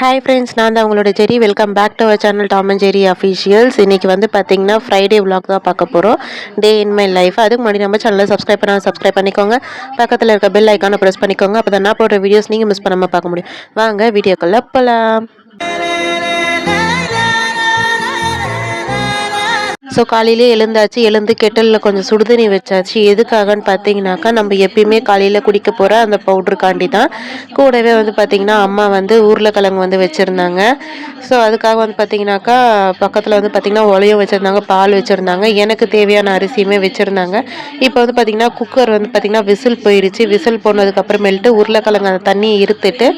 Hi friends நான் தான் உங்களோட Jerry. Welcome back to our channel Tom and Jerry officials இன்றைக்கி வந்து பார்த்தீங்கன்னா ஃப்ரைடே விலாக் தான் பார்க்க போகிறோம் டே இன் மை லைஃப் அதுக்கு முன்னாடி நம்ம சேனலை சப்ஸ்கிரைப் பண்ணால் சப்ஸ்கிரைப் பண்ணிக்கோங்க. பக்கத்தில் இருக்க பெல் ஐக்கானை ப்ரெஸ் பண்ணிக்கோங்க. அப்போ தான் நான் போடுற வீடியோஸ் நீங்கள் மிஸ் பண்ணாமல் பார்க்க முடியும். வாங்க வீடியோக்குள்ளே போகலாம் ஸோ காலையிலே எழுந்தாச்சு. எழுந்து கெட்டலில் கொஞ்சம் சுடுதண்ணி வச்சாச்சு. எதுக்காகன்னு பார்த்தீங்கன்னாக்கா நம்ம எப்பயுமே காலையில் குடிக்க போகிற அந்த பவுட்ருக்காண்டி தான் கூடவே வந்து பார்த்திங்கன்னா அம்மா வந்து உருளைக்கிழங்கு வந்து வச்சுருந்தாங்க. ஸோ அதுக்காக வந்து பார்த்திங்கனாக்கா பக்கத்தில் வந்து பார்த்திங்கன்னா உலையும் வச்சுருந்தாங்க பால் வச்சுருந்தாங்க. எனக்கு தேவையான அரிசியுமே வச்சுருந்தாங்க. இப்போ வந்து பார்த்திங்கன்னா குக்கர் வந்து பார்த்திங்கன்னா விசில் போயிடுச்சு விசில் போனதுக்கப்புறமேல்ட்டு உருளைக்கிழங்கு அந்த தண்ணியை இருத்துட்டு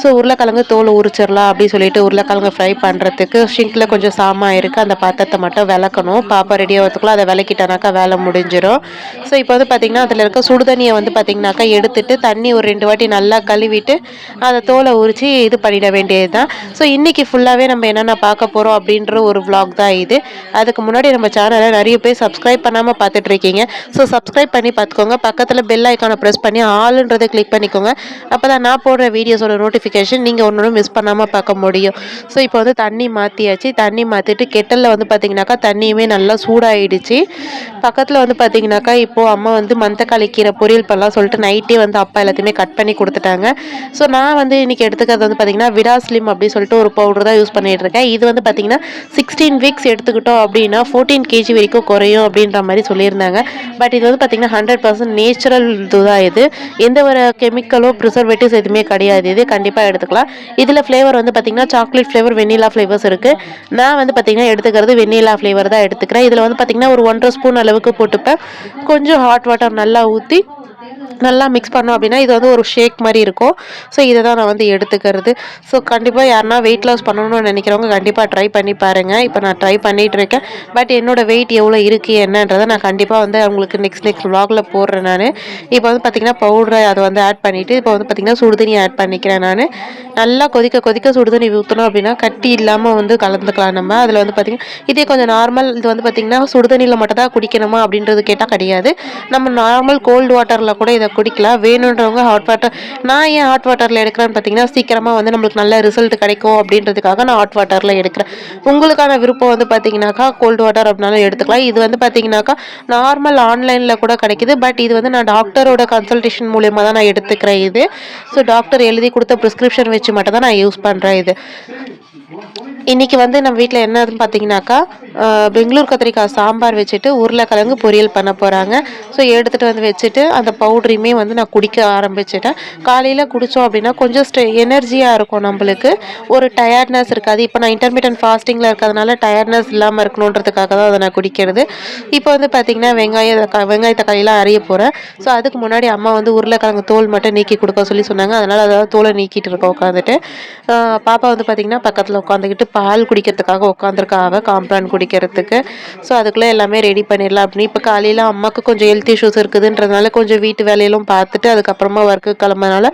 ஸோ உருளைக்கிழங்கு தோல் உரிச்சிடலாம் அப்படின்னு சொல்லிட்டு உருளைக்கிழங்கு ஃப்ரை பண்ணுறதுக்கு ஷிங்கில் கொஞ்சம் சாமான் இருக்குது அந்த பாத்திரத்தை மட்டும் விளக்கணும். பாப்பா ரெடி ஆகிறதுக்குள்ள அதை விளக்கிட்டானாக்கா வேலை முடிஞ்சிடும் ஸோ இப்போ வந்து பார்த்திங்கன்னா அதில் இருக்க சுடுதண்ணியை வந்து பார்த்திங்கனாக்கா எடுத்துட்டு தண்ணி ஒரு ரெண்டு வாட்டி நல்லா கழுவிட்டு அதை தோலை உரித்து இது பண்ணிட வேண்டியது தான் ஸோ இன்றைக்கி ஃபுல்லாகவே நம்ம என்னென்ன பார்க்க போகிறோம் அப்படின்ற ஒரு விளாக் தான் இது. அதுக்கு முன்னாடி நம்ம சேனலை நிறைய பேர் சப்ஸ்கிரைப் பண்ணாமல் பார்த்துட்ருக்கீங்க ஸோ சப்ஸ்கிரைப் பண்ணி பார்த்துக்கோங்க. பக்கத்தில் பெல் ஐக்கானை ப்ரெஸ் பண்ணி ஆளுன்றதை கிளிக் பண்ணிக்கோங்க. அப்போ தான் நான் போடுற வீடியோஸோட நோட்டிஃபிகேஷன் நீங்கள் ஒன்று மிஸ் பண்ணாமல் பார்க்க முடியும். ஸோ இப்போ வந்து தண்ணி மாற்றியாச்சு தண்ணி மாற்றிட்டு கெட்டலில் வந்து பார்த்திங்கனாக்கா தண்ணியுமே நல்லா சூடாகிடுச்சு பக்கத்தில் வந்து பார்த்தீங்கன்னாக்கா இப்போது அம்மா வந்து மந்தக்காளி கீரை பொரியல் பண்ணலாம் சொல்லிட்டு நைட்டே வந்து அப்பா எல்லாத்தையுமே கட் பண்ணி கொடுத்துட்டாங்க. ஸோ நான் வந்து இன்றைக்கி எடுத்துக்கிறது வந்து பார்த்திங்கன்னா விடாஸ்லிம் அப்படின்னு சொல்லிட்டு ஒரு பவுடர் தான் யூஸ் பண்ணிகிட்டு இருக்கேன். இது வந்து பார்த்தீங்கன்னா சிக்ஸ்டீன் வீக்ஸ் எடுத்துக்கிட்டோம் அப்படின்னா ஃபோர்டீன் கேஜி வரைக்கும் குறையும் அப்படின்ற மாதிரி சொல்லியிருந்தாங்க. பட் இது வந்து பார்த்தீங்கன்னா ஹண்ட்ரட் பர்சன்ட் நேச்சுரல் இதுதான் இது. எந்த ஒரு கெமிக்கலோ ப்ரிசர்வேட்டிவ்ஸ் எதுவுமே கிடையாது. இது கண்டிப்பாக எடுத்துக்கலாம். இதில் ஃப்ளேவர் வந்து பார்த்தீங்கன்னா சாக்லேட் ஃப்ளேவர் வெண்ணிலா ஃப்ளேவர்ஸ் இருக்குது நான் வந்து பார்த்திங்கன்னா எடுத்துக்கிறது வெண்ணிலா ஃப்ளேவர் தான் எடுத்துக்கிறேன். இதில் வந்து பார்த்திங்கன்னா ஒரு ஒன்றரை ஸ்பூன் அளவுக்கு போட்டுப்பேன். கொஞ்சம் ஹாட் வாட்டர் நல்லா ஊற்றி நல்லா மிக்ஸ் பண்ணோம் அப்படின்னா இது வந்து ஒரு ஷேக் மாதிரி இருக்கும். ஸோ இதை தான் நான் வந்து எடுத்துக்கிறது. ஸோ கண்டிப்பாக யாருனா வெயிட் லாஸ் பண்ணணும்னு நினைக்கிறவங்க கண்டிப்பாக ட்ரை பண்ணி பாருங்கள் இப்போ நான் ட்ரை பண்ணிகிட்டு இருக்கேன். பட் என்னோடய வெயிட் எவ்வளோ இருக்குது என்னன்றதை நான் கண்டிப்பாக வந்து அவங்களுக்கு நெக்ஸ்ட் நெக்ஸ்ட் vlogல போடுறேன் நான். இப்போ வந்து பார்த்திங்கன்னா பவுடரை அதை வந்து ஆட் பண்ணிவிட்டு இப்போ வந்து பார்த்திங்கன்னா சுடுதண்ணி ஆட் பண்ணிக்கிறேன் நான். நல்லா கொதிக்க கொதிக்க சுடுதண்ணி ஊற்றணும் அப்படின்னா கட்டி இல்லாமல் வந்து கலந்துக்கலாம் நம்ம. அதில் வந்து பார்த்திங்கன்னா இதே கொஞ்சம் நார்மல் இது வந்து பார்த்திங்கன்னா சுடுதண்ணியில் மட்டும் தான் குடிக்கணுமா அப்படின்றது கேட்டால் கிடையாது. நம்ம நார்மல் கோல்டு வாட்டரில் கூட இதை குடிக்கலாம். வேணுன்றவங்க ஹாட் வாட்டர் நான் ஏன் ஹாட் வாட்டரில் எடுக்கிறேன்னு பார்த்தீங்கன்னா சீக்கிரமாக வந்து நம்மளுக்கு நல்ல ரிசல்ட் கிடைக்கும் அப்படின்றதுக்காக நான் ஹாட் வாட்டரில் எடுக்கிறேன். உங்களுக்கான விருப்பம் வந்து பார்த்தீங்கன்னாக்கா கோல்டு வாட்டர் அப்படின்னாலும் எடுத்துக்கலாம். இது வந்து பார்த்தீங்கன்னாக்கா நார்மல் ஆன்லைனில் கூட கிடைக்கிது. பட் இது வந்து நான் டாக்டரோட கன்சல்டேஷன் மூலியமாக தான் நான் எடுத்துக்கிறேன் இது. ஸோ டாக்டர் எழுதி கொடுத்த ப்ரிஸ்கிரிப்ஷன் வச்சு மட்டும் தான் நான் யூஸ் பண்ணுறேன் இது. இன்னைக்கு வந்து நம்ம வீட்டில் என்னதுன்னு பார்த்தீங்கன்னாக்கா பெங்களூர் கத்திரிக்காய் சாம்பார் வச்சுட்டு உருளைக்கிழங்கு பொரியல் பண்ண போகிறாங்க ஸோ எடுத்துகிட்டு வந்து வச்சுட்டு அந்த பவுடரையுமே வந்து நான் குடிக்க ஆரம்பிச்சிட்டேன். காலையில் குடித்தோம் அப்படின்னா கொஞ்சம் ஸ்டே எனர்ஜியாக இருக்கும் நம்மளுக்கு. ஒரு டயர்ட்னஸ் இருக்காது. இப்போ நான் இன்டர்மீடியன்ட் ஃபாஸ்டிங்கில் இருக்கிறதுனால டயர்ட்னஸ் இல்லாமல் இருக்கணுன்றதுக்காக தான் அதை நான் குடிக்கிறது. இப்போ வந்து பார்த்திங்கன்னா வெங்காயம் வெங்காய தக்காளிலாம் அரிய போகிறேன் ஸோ அதுக்கு முன்னாடி அம்மா வந்து உருளைக்கிழங்கு தோல் மட்டும் நீக்கி கொடுக்க சொல்லி சொன்னாங்க. அதனால் அதாவது தோலை நீக்கிட்டு இருக்கோம் உட்காந்துட்டு பாப்பா வந்து பார்த்திங்கன்னா பக்கத்தில் உட்காந்துக்கிட்டு பால் குடிக்கிறதுக்காக உட்காந்துருக்காங்க காம்ப்ளான் குடிக்கிறதுக்கு. ஸோ அதுக்குள்ளே எல்லாமே ரெடி பண்ணிடலாம் அப்படின்னு. இப்போ காலையில் அம்மாவுக்கு கொஞ்சம் ஹெல்த் இஷ்யூஸ் இருக்குதுன்றதுனால கொஞ்சம் வீட்டு வேலையெல்லாம் பார்த்துட்டு அதுக்கப்புறமா ஒர்க்கு கிளம்புனால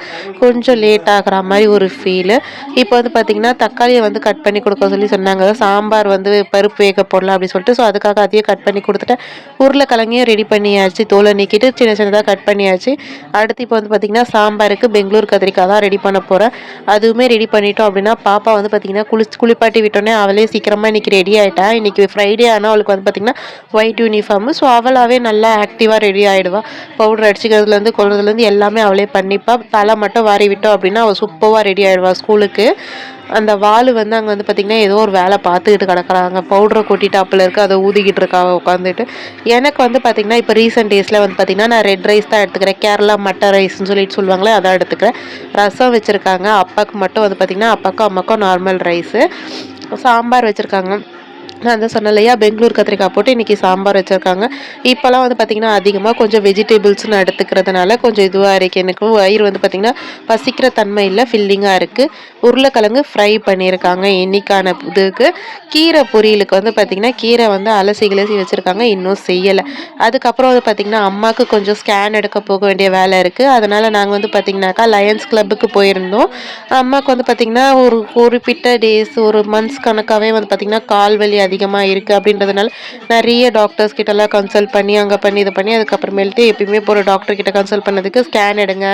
கொஞ்சம் லேட் ஆகுற மாதிரி ஒரு ஃபீலு இப்போ வந்து பார்த்திங்கன்னா தக்காளியை வந்து கட் பண்ணி கொடுக்க சொல்லி சொன்னாங்க. சாம்பார் வந்து பருப்பு வேக போடலாம் அப்படின்னு சொல்லிட்டு. ஸோ அதுக்காக அதையும் கட் பண்ணி கொடுத்துட்டேன். உருளைக்கிழங்கையும் ரெடி பண்ணியாச்சு. தோலை நீக்கிட்டு சின்ன சின்னதாக கட் பண்ணியாச்சு. அடுத்து இப்போ வந்து பார்த்திங்கன்னா சாம்பாருக்கு பெங்களூர் கத்திரிக்காய் தான் ரெடி பண்ண போகிறேன் அதுவுமே ரெடி பண்ணிட்டோம் அப்படின்னா பாப்பா வந்து பார்த்திங்கன்னா குளிச்சு குளிப்பாட்டி விட்டோன்னே அவளே சீக்கிரமாக இன்றைக்கி ரெடி ஆகிட்டா இன்றைக்கி ஃப்ரைடே ஆனால் அவளுக்கு வந்து பார்த்திங்கன்னா ஒயிட் யூனிஃபார்மு ஸோ அவளாவே நல்லா ஆக்டிவாக ரெடி ஆகிடுவா பவுடர் அடிச்சுக்கிறதுலேருந்து கொள்றதுலேருந்து எல்லாமே அவளே பண்ணிப்பா. தலை மட்டும் வாரி விட்டோம் அப்படின்னா அவள் சூப்பராக ரெடி ஆகிடுவா ஸ்கூலுக்கு அந்த வாலு வந்து அங்கே வந்து பார்த்திங்கன்னா ஏதோ ஒரு வேலை பார்த்துக்கிட்டு கிடக்குறாங்க. பவுடரை கொட்டிட்டு அப்பில் அதை ஊதிக்கிட்டு இருக்காங்க உட்காந்துட்டு எனக்கு வந்து பார்த்திங்கன்னா இப்போ ரீசெண்ட் டேஸில் வந்து பார்த்திங்கன்னா நான் ரெட் ரைஸ் தான் எடுத்துக்கிறேன். கேரளா மட்டன் ரைஸ்னு சொல்லிட்டு சொல்லுவாங்களே அதான் எடுத்துக்கிறேன். ரசம் வச்சுருக்காங்க. அப்பாவுக்கு மட்டும் வந்து பார்த்திங்கன்னா அப்பாவுக்கும் அம்மாக்கும் நார்மல் ரைஸு சாம்பார் வச்சுருக்காங்க. நான் தான் சொன்னேன் இல்லையா பெங்களூர் கத்திரிக்காய் போட்டு இன்றைக்கி சாம்பார் வச்சுருக்காங்க. இப்போல்லாம் வந்து பார்த்திங்கன்னா அதிகமாக கொஞ்சம் வெஜிடபிள்ஸ்னு எடுத்துக்கிறதுனால கொஞ்சம் இதுவாக இருக்குது எனக்கு வயிறு வந்து பார்த்திங்கன்னா பசிக்கிற தன்மை இல்லை ஃபில்லிங்காக இருக்குது உருளைக்கிழங்கு ஃப்ரை பண்ணியிருக்காங்க இன்னைக்கான இதுக்கு. கீரை பொரியலுக்கு வந்து பார்த்திங்கன்னா கீரை வந்து அலசி கிளசி வச்சுருக்காங்க இன்னும் செய்யலை. அதுக்கப்புறம் வந்து பார்த்திங்கன்னா அம்மாவுக்கு கொஞ்சம் ஸ்கேன் எடுக்க போக வேண்டிய வேலை இருக்குது அதனால் நாங்கள் வந்து பார்த்திங்கனாக்கா லயன்ஸ் கிளப்புக்கு போயிருந்தோம். அம்மாவுக்கு வந்து பார்த்திங்கன்னா ஒரு குறிப்பிட்ட டேஸ் ஒரு மந்த்ஸ் கணக்காகவே வந்து பார்த்திங்கன்னா கால் வலி அதிகம் அதிகமாக இருக்குது அப்படின்றதுனால நிறைய டாக்டர்ஸ் கிட்டலாம் கன்சல்ட் பண்ணி அங்கே பண்ணி இது பண்ணி அதுக்கப்புறமேல்ட்டு எப்பயுமே போகிற டாக்டர் கிட்ட கன்சல்ட் பண்ணதுக்கு ஸ்கேன் எடுங்க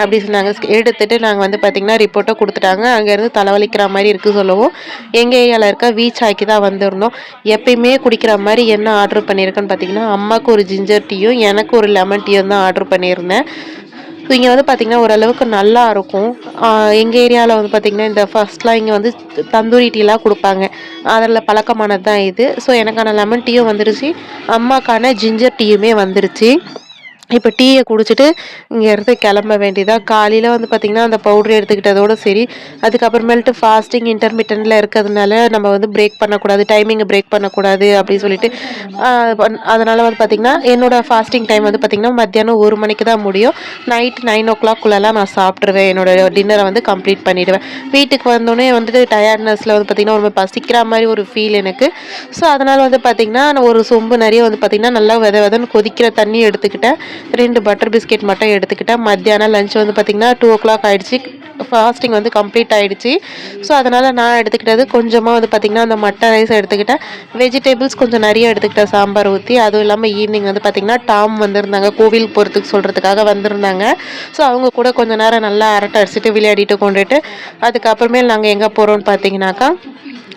அப்படி சொன்னாங்க. எடுத்துட்டு நாங்கள் வந்து பார்த்திங்கன்னா ரிப்போர்ட்டை கொடுத்துட்டாங்க. அங்கேருந்து தலைவலிக்கிற மாதிரி இருக்குது சொல்லவும். எங்கள் ஏரியாவில் இருக்க வீச் ஆக்கி தான் வந்திருந்தோம். எப்பயுமே குடிக்கிற மாதிரி என்ன ஆர்டர் பண்ணியிருக்கேன்னு பார்த்தீங்கன்னா அம்மாவுக்கு ஒரு ஜிஞ்சர் டீயும் எனக்கு ஒரு லெமன் டீயும் தான் ஆர்டர் பண்ணியிருந்தேன். ஸோ இங்கே வந்து பார்த்திங்கன்னா ஓரளவுக்கு நல்லா இருக்கும். எங்கள் ஏரியாவில் வந்து பார்த்திங்கன்னா இந்த ஃபர்ஸ்ட்லாம் இங்கே வந்து தந்தூரி டீலாம் கொடுப்பாங்க. அதில் பழக்கமானது தான் இது. ஸோ எனக்கான லெமன் டீயும் வந்துருச்சு. அம்மாக்கான ஜிஞ்சர் டீயுமே வந்துருச்சு. இப்போ டீயை குடிச்சிட்டு இங்கேருந்து கிளம்ப வேண்டியதாக காலையில் வந்து பார்த்திங்கன்னா அந்த பவுட்ரு எடுத்துக்கிட்டதோடு சரி. அதுக்கப்புறமேல்ட்டு ஃபாஸ்டிங் இன்டர்மீடியனில் இருக்கிறதுனால நம்ம வந்து பிரேக் பண்ணக்கூடாது டைமிங்கை பிரேக் பண்ணக்கூடாது அப்படின்னு சொல்லிட்டு அதனால் வந்து பார்த்திங்கன்னா என்னோடய ஃபாஸ்டிங் டைம் வந்து பார்த்திங்கன்னா மத்தியானம் ஒரு மணிக்கு தான் முடியும். நைட் நைன் ஓ கிளாக்குள்ளெல்லாம் நான் சாப்பிட்ருவேன் என்னோடய டின்னரை வந்து கம்ப்ளீட் பண்ணிவிடுவேன் வீட்டுக்கு வந்தோடனே வந்துட்டு டயர்ட்னஸில் வந்து பார்த்திங்கன்னா ரொம்ப பசிக்கிற மாதிரி ஒரு ஃபீல் எனக்கு. ஸோ அதனால் வந்து பார்த்திங்கன்னா நான் ஒரு சொம்பு நிறைய வந்து பார்த்திங்கன்னா நல்லா வித விதன்னு கொதிக்கிற தண்ணி எடுத்துக்கிட்டேன். ரெண்டு பட்டர் பிஸ்கெட் மட்டும் எடுத்துக்கிட்டேன் மத்தியானம் லஞ்ச் வந்து பார்த்திங்கன்னா டூ ஓ கிளாக் ஆகிடுச்சி ஃபாஸ்டிங் வந்து கம்ப்ளீட் ஆகிடுச்சி ஸோ அதனால் நான் எடுத்துக்கிட்டது கொஞ்சமாக வந்து பார்த்திங்கன்னா அந்த மட்டன் ரைஸ் எடுத்துக்கிட்டேன். வெஜிடபிள்ஸ் கொஞ்சம் நிறைய எடுத்துக்கிட்டேன் சாம்பார் ஊற்றி அதுவும் இல்லாமல் ஈவினிங் வந்து பார்த்திங்கன்னா டாம் வந்திருந்தாங்க. கோவில் போகிறதுக்கு சொல்கிறதுக்காக வந்திருந்தாங்க. ஸோ அவங்க கூட கொஞ்சம் நேரம் நல்லா அரட்டை அடிச்சுட்டு விளையாடிட்டு கொண்டுட்டு அதுக்கப்புறமேல் நாங்கள் எங்கே போகிறோம்னு பார்த்தீங்கன்னாக்கா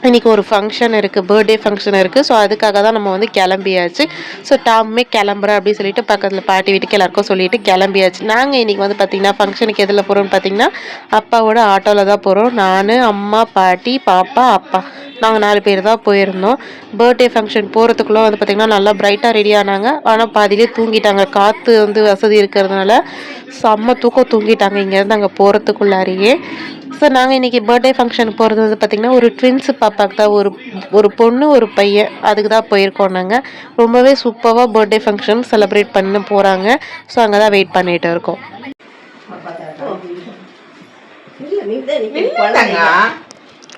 இன்றைக்கி ஒரு ஃபங்க்ஷன் இருக்குது பர்த்டே ஃபங்க்ஷன் இருக்குது ஸோ அதுக்காக தான் நம்ம வந்து கிளம்பியாச்சு. ஸோ டாமே கிளம்புறேன் அப்படின்னு சொல்லிட்டு பக்கத்தில் பாட்டி வீட்டுக்கு எல்லாருக்கும் சொல்லிட்டு கிளம்பியாச்சு. நாங்கள் இன்றைக்கி வந்து பார்த்திங்கன்னா ஃபங்க்ஷனுக்கு எதில் போகிறோம்னு பார்த்தீங்கன்னா அப்பாவோட ஆட்டோவில் தான் போகிறோம் நான் அம்மா பாட்டி பாப்பா அப்பா. நாங்கள் நாலு பேர் தான் போயிருந்தோம். பர்த்டே ஃபங்க்ஷன் போகிறதுக்குள்ளே வந்து பார்த்திங்கன்னா நல்லா பிரைட்டாக ரெடி ஆனாங்க. ஆனால் பாதியிலே தூங்கிட்டாங்க. காற்று வந்து வசதி இருக்கிறதுனால செம்ம தூக்கம் தூங்கிட்டாங்க. இங்கேருந்து அங்கே போகிறதுக்குள்ளாரியே ஸோ நாங்கள் இன்றைக்கி பர்த்டே ஃபங்க்ஷனுக்கு போகிறது வந்து பார்த்திங்கன்னா ஒரு ட்வின்ஸ் பாப்பாக்கு தான் ஒரு ஒரு பொண்ணு ஒரு பையன் அதுக்கு தான் போயிருக்கோம் நாங்கள் ரொம்பவே சூப்பராக பர்த்டே ஃபங்க்ஷன் செலிப்ரேட் பண்ண போகிறாங்க ஸோ அங்கே தான் வெயிட் பண்ணிகிட்டு இருக்கோம்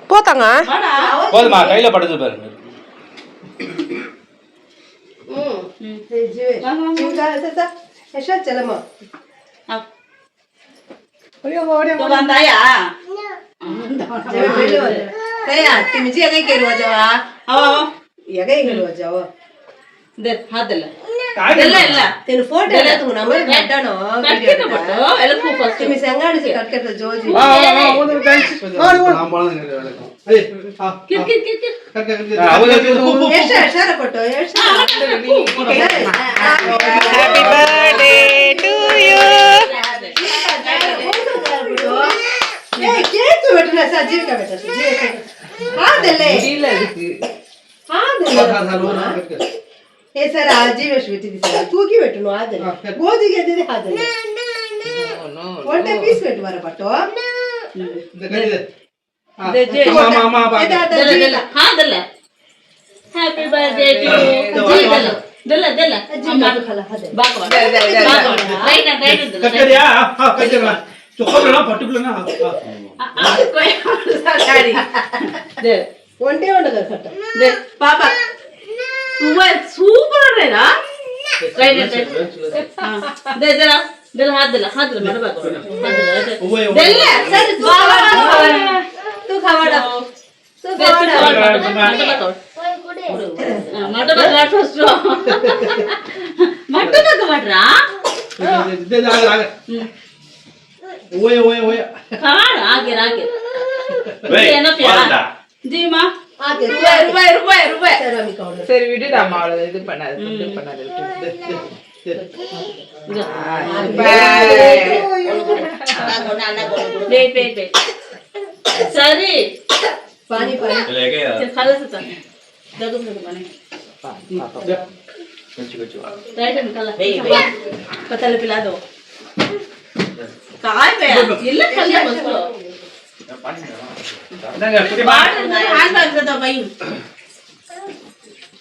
போத்தாங்க போதுமா கையில படுத்து பாருங்க. ம். சரி ஜீவே. சிவகா சசா எஷா செலமா जे काही केलं जेव्हा ಅವ या काही केलं जेव्हा ದೆ ಹಾದಲ್ಲ ಇಲ್ಲ ಇಲ್ಲ त्याने फोटो आला तू ना मला भेटानो ಕಟ್ಕಿನ ಬಿಟ್ಟು ಎಲ್ಲ ಫಸ್ಟ್ तुम्ही सांगाडचे कटकट जोजी ಕಿತ್ ಕಿತ್ ಕಿತ್ ಕಿತ್ ಎಷ್ಟು ಅಕ್ಷರ ಕೊಟ್ಟು ಎಷ್ಟು ಹ್ಯಾಪಿ ಬರ್ಡೇ ಟು ಯು வைக்க வேண்டியது ஆதல்லே இல்ல இதுக்கு ஆதல்ல ಏ ಸರ್ ಅಜ್ಜಿ ವೇಷ ಬಿಟ್ಟಿದ್ದಿ ಸರ್ ತೂಗಿ ಬೆಟ್ಟು ಆದ್ರೆ ಗೋಧಿಗೆ ಅದಿದೆ ಆದ್ರೆ ಒಳ್ಳೆ ಪೀಸ್ ಬೆಟ್ಟು ಬರ ಪಟ್ಟು ಹ್ಯಾಪಿ ಬರ್ಡೇ ಟು ಯು ದಲ್ಲ ದಲ್ಲ ಅಜ್ಜಿ ಬಾಕವಾ ರೈಟ್ ರೈಟ್ ದಲ್ಲ ಕಕ್ಕರಿಯಾ ಹಾ ಕಕ್ಕರಿಯಾ ஒன்றே ஒன்று கட்டம் பாப்பா. சூப்பர் மட்டும் ರೈಟ್ ದೆ ದಲ್ಲ ದಲ್ಲ ಹಾದಲ್ಲ ಹಾದಲ್ಲ ಮಾಡಬೇಕು ದಲ್ಲ ಸರಿ तू खावाडा तू ಮಟ್ಟಬೇಕು ಮಾಡ್ರಾ ಕಾಣ ಹಾಗೆ ಹಾಗೆ ஜீமா ಹಾಗೆ ரூபாய் ரூபாய் ரூபாய் ரூபாய் ಸರಿ ಕೌಡ சரி விடுடா அம்மா அவ்வளவு இது பண்ணாது இது பண்ணாது வெயிட் வெயிட் வெயிட் சரி ಪಾನಿ ಪಾನಿ ಕಲಸ ಜಗದ್ ಮನೆ ರೈಟ್ ಅನ್ ಕಲ ಪತಲ ಪಿಲಾದೋ काय बे इल्ल कल्ले मस्को पाडिंग दा नंगा पाडिंग दा हाल लागत बाई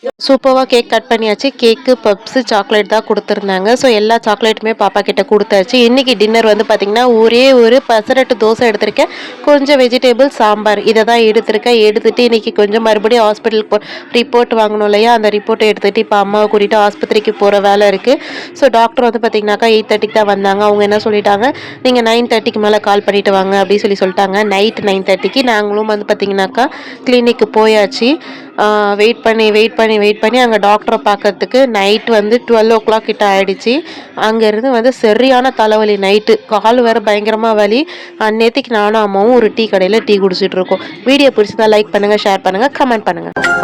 यो சூப்பராக கேக் கட் பண்ணியாச்சு. கேக்கு பப்ஸு சாக்லேட் தான் கொடுத்துருந்தாங்க. ஸோ எல்லா சாக்லேட்டுமே பாப்பா கிட்ட கொடுத்தாச்சு. இன்றைக்கி டின்னர் வந்து பார்த்திங்கன்னா ஒரே ஒரு பசரட்டு தோசை எடுத்திருக்கேன். கொஞ்சம் வெஜிடபிள் சாம்பார். இதை தான் எடுத்திருக்கேன். எடுத்துகிட்டு இன்றைக்கி கொஞ்சம் மறுபடியும் ஹாஸ்பிட்டலுக்கு போ ரிப்போர்ட் வாங்கணும் இல்லையா? அந்த ரிப்போர்ட்டை எடுத்துகிட்டு இப்போ அம்மாவை கூட்டிகிட்டு ஆஸ்பத்திரிக்கு போகிற வேலை இருக்குது ஸோ டாக்டர் வந்து பார்த்திங்கனாக்கா எயிட் தேர்ட்டிக்கு தான் வந்தாங்க. அவங்க என்ன சொல்லிட்டாங்க? நீங்கள் நைன் தேர்ட்டிக்கு மேலே கால் பண்ணிவிட்டு வாங்க அப்படின்னு சொல்லி சொல்லிட்டாங்க. நைட் நைன் தேர்ட்டிக்கு நாங்களும் வந்து பார்த்திங்கனாக்கா கிளினிக்கு போயாச்சு. வெயிட் பண்ணி வெயிட் பண்ணி வெயிட் பண்ணி அங்கே டாக்டரை பார்க்கறதுக்கு நைட் வந்து டுவெல் ஓ கிளாக் கிட்ட ஆயிடுச்சு. அங்கேருந்து வந்து சரியான தலைவலி நைட்டு கால் வேறு பயங்கரமாக வலி. அந்நேற்றுக்கு நானும் அம்மாவும் ஒரு டீ கடையில் டீ குடிச்சிட்ருக்கோம் வீடியோ பிடிச்சிருந்தா லைக் பண்ணுங்கள் ஷேர் பண்ணுங்கள் கமெண்ட் பண்ணுங்கள்